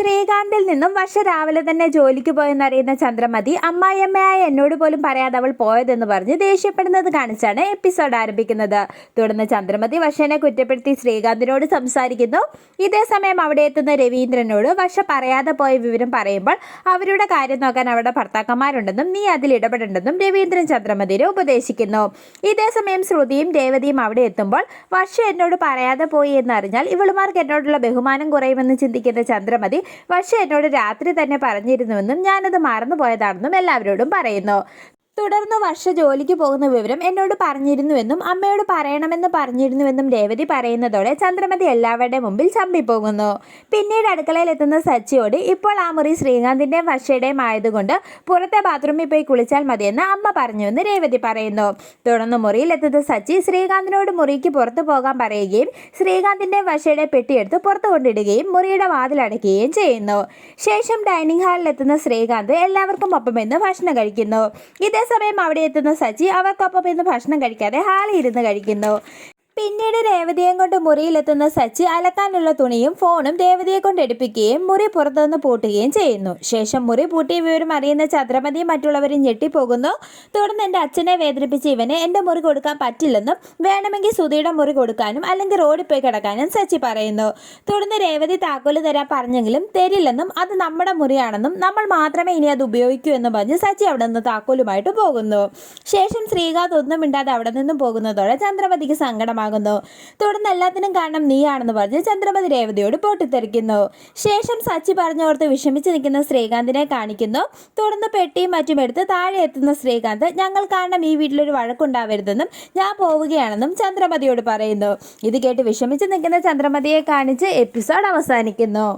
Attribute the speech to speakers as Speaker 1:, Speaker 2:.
Speaker 1: ശ്രീകാന്തിൽ നിന്നും വർഷ രാവിലെ തന്നെ ജോലിക്ക് പോയെന്നറിയുന്ന ചന്ദ്രമതി അമ്മായിയമ്മയായ എന്നോട് പോലും പറയാതെ അവൾ പോയതെന്ന് പറഞ്ഞ് ദേഷ്യപ്പെടുന്നത് കാണിച്ചാണ് എപ്പിസോഡ് ആരംഭിക്കുന്നത്. തുടർന്ന് ചന്ദ്രമതി വർഷനെ കുറ്റപ്പെടുത്തി ശ്രീകാന്തിനോട് സംസാരിക്കുന്നു. ഇതേ സമയം അവിടെ എത്തുന്ന രവീന്ദ്രനോട് വർഷ പറയാതെ പോയ വിവരം പറയുമ്പോൾ അവരുടെ കാര്യം നോക്കാൻ അവരുടെ ഭർത്താക്കന്മാരുണ്ടെന്നും നീ അതിൽ ഇടപെടേണ്ടെന്നും രവീന്ദ്രൻ ചന്ദ്രമതിനെ ഉപദേശിക്കുന്നു. ഇതേ സമയം ശ്രുതിയും രേവതിയും അവിടെ എത്തുമ്പോൾ വർഷ എന്നോട് പറയാതെ പോയി എന്നറിഞ്ഞാൽ ഇവളുമാർക്ക് എന്നോടുള്ള ബഹുമാനം കുറയുമെന്ന് ചിന്തിക്കുന്ന ചന്ദ്രമതി പക്ഷേ എന്നോട് രാത്രി തന്നെ പറഞ്ഞിരുന്നുവെന്നും ഞാനത് മറന്നുപോയതാണെന്നും എല്ലാവരോടും പറയുന്നു. തുടർന്ന് വർഷ ജോലിക്ക് പോകുന്ന വിവരം എന്നോട് പറഞ്ഞിരുന്നുവെന്നും അമ്മയോട് പറയണമെന്ന് പറഞ്ഞിരുന്നുവെന്നും രേവതി പറയുന്നതോടെ ചന്ദ്രമതി എല്ലാവരുടെ മുമ്പിൽ ചമ്പിപ്പോകുന്നു. പിന്നീട് അടുക്കളയിൽ എത്തുന്ന സച്ചിയോട് ഇപ്പോൾ ആ മുറി ശ്രീകാന്തിന്റെയും വർഷയുടെയും ആയതുകൊണ്ട് പുറത്തെ ബാത്റൂമിൽ പോയി കുളിച്ചാൽ മതിയെന്ന് അമ്മ പറഞ്ഞുവെന്ന് രേവതി പറയുന്നു. തുടർന്ന് മുറിയിൽ എത്തുന്ന സച്ചി ശ്രീകാന്തിനോട് മുറിക്ക് പുറത്തു പോകാൻ പറയുകയും ശ്രീകാന്തിന്റെയും വർഷയുടെ പെട്ടിയെടുത്ത് പുറത്തു കൊണ്ടിടുകയും മുറിയുടെ വാതിലടയ്ക്കുകയും ചെയ്യുന്നു. ശേഷം ഡൈനിങ് ഹാളിൽ എത്തുന്ന ശ്രീകാന്ത് എല്ലാവർക്കും ഒപ്പമെന്ന് ഭക്ഷണം കഴിക്കുന്നു. ഇതേ സമയം അവിടെ എത്തുന്ന സജി അവർക്കൊപ്പം ഇന്ന് ഭക്ഷണം കഴിക്കാതെ ഹാളിൽ ഇരുന്ന് കഴിക്കുന്നു. പിന്നീട് രേവതിയെ കൊണ്ട് മുറിയിലെത്തുന്ന സച്ചി അലക്കാനുള്ള തുണിയും ഫോണും രേവതിയെ കൊണ്ട് എടുപ്പിക്കുകയും മുറി പുറത്തുനിന്ന് പൂട്ടുകയും ചെയ്യുന്നു. ശേഷം മുറി പൂട്ടിയ വിവരം അറിയുന്ന ചന്ദ്രമതിയും മറ്റുള്ളവരും ഞെട്ടിപ്പോകുന്നു. തുടർന്ന് എന്റെ അച്ഛനെ വേദനിപ്പിച്ച് ഇവനെ എന്റെ മുറി കൊടുക്കാൻ പറ്റില്ലെന്നും വേണമെങ്കിൽ സുധിയുടെ മുറി കൊടുക്കാനും അല്ലെങ്കിൽ റോഡിൽ പോയി കിടക്കാനും സച്ചി പറയുന്നു. തുടർന്ന് രേവതി താക്കോൽ തരാൻ പറഞ്ഞെങ്കിലും തരില്ലെന്നും അത് നമ്മുടെ മുറിയാണെന്നും നമ്മൾ മാത്രമേ ഇനി അത് ഉപയോഗിക്കൂ എന്നും പറഞ്ഞ് സച്ചി അവിടെ നിന്ന് താക്കോലുമായിട്ട് പോകുന്നു. ശേഷം ശ്രീകാന്ത് ഒന്നും മിണ്ടാതെ അവിടെ നിന്നും പോകുന്നതോടെ ചന്ദ്രമതിക്ക് സങ്കടമാകുന്നു തുടർന്ന് എല്ലാത്തിനും കാരണം നീയാണെന്ന് പറഞ്ഞ് ചന്ദ്രമതി രേവതിയോട് പൊട്ടിത്തെറിക്കുന്നു. ശേഷം സച്ചി പറഞ്ഞോർത്ത് വിഷമിച്ച് നിൽക്കുന്ന ശ്രീകാന്തിനെ കാണിക്കുന്നു. തുടർന്ന് പെട്ടിയും മറ്റും എടുത്ത് താഴെ എത്തുന്ന ശ്രീകാന്ത് ഞങ്ങൾ കാരണം ഈ വീട്ടിലൊരു വഴക്കുണ്ടാവരുതെന്നും ഞാൻ പോവുകയാണെന്നും ചന്ദ്രമതിയോട് പറയുന്നു. ഇത് കേട്ട് വിഷമിച്ച് നിൽക്കുന്ന ചന്ദ്രമതിയെ കാണിച്ച് എപ്പിസോഡ് അവസാനിക്കുന്നു.